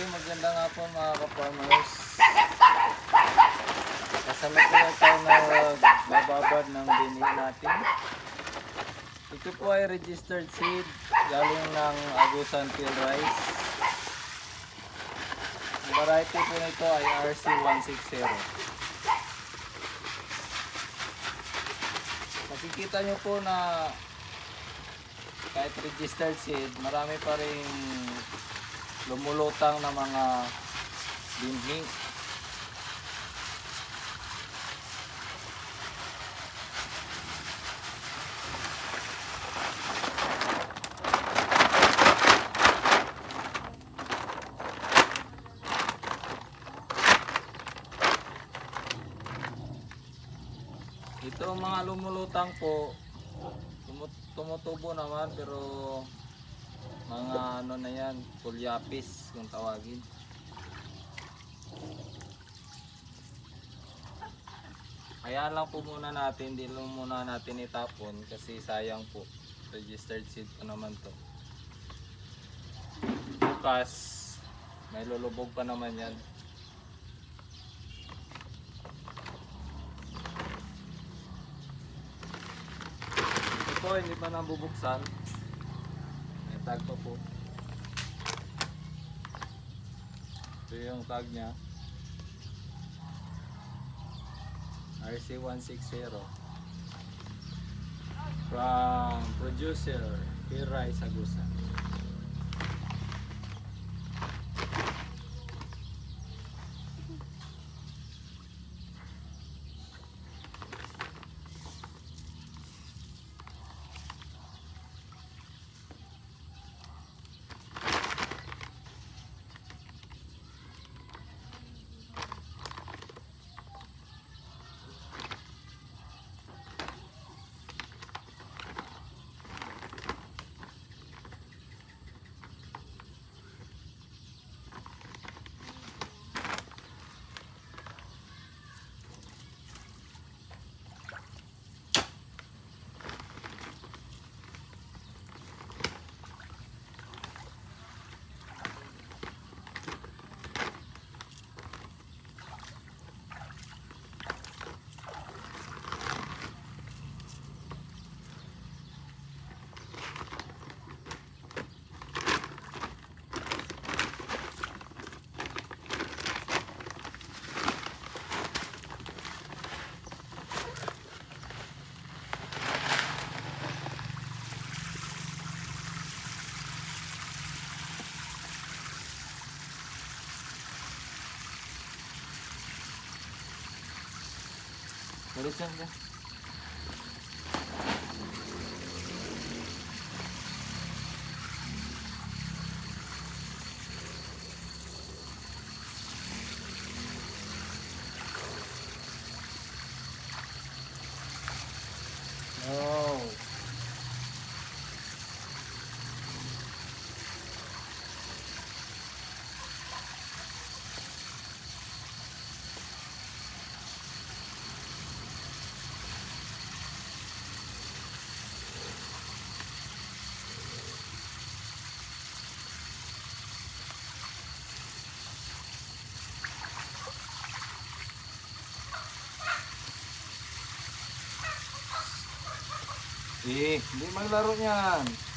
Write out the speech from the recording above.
Okay, magandang hapon mga ka-farmers. Kasama ko na tayo na bababad ng binig natin. Ito po ay registered seed galing ng Agusan Field Rice. Ang variety po nito ay RC160. Makikita nyo po na kahit registered seed, marami pa rin lumulutang na mga binhi. Ito mga lumulutang po, tumu- tumutubo naman pero mga ano na yan, pulyapis kung tawagin. Kaya lang po muna natin, hindi lang muna natin itapon kasi sayang po. Registered seed pa naman to. Bukas, may lulubog pa naman yan. Ito po, hindi pa nabubuksan. Tag pa po. Ito yung tag niya. RC160 from producer Piray Sagusa. Merece mi? Oh. Eh, hindi maglaro niyan.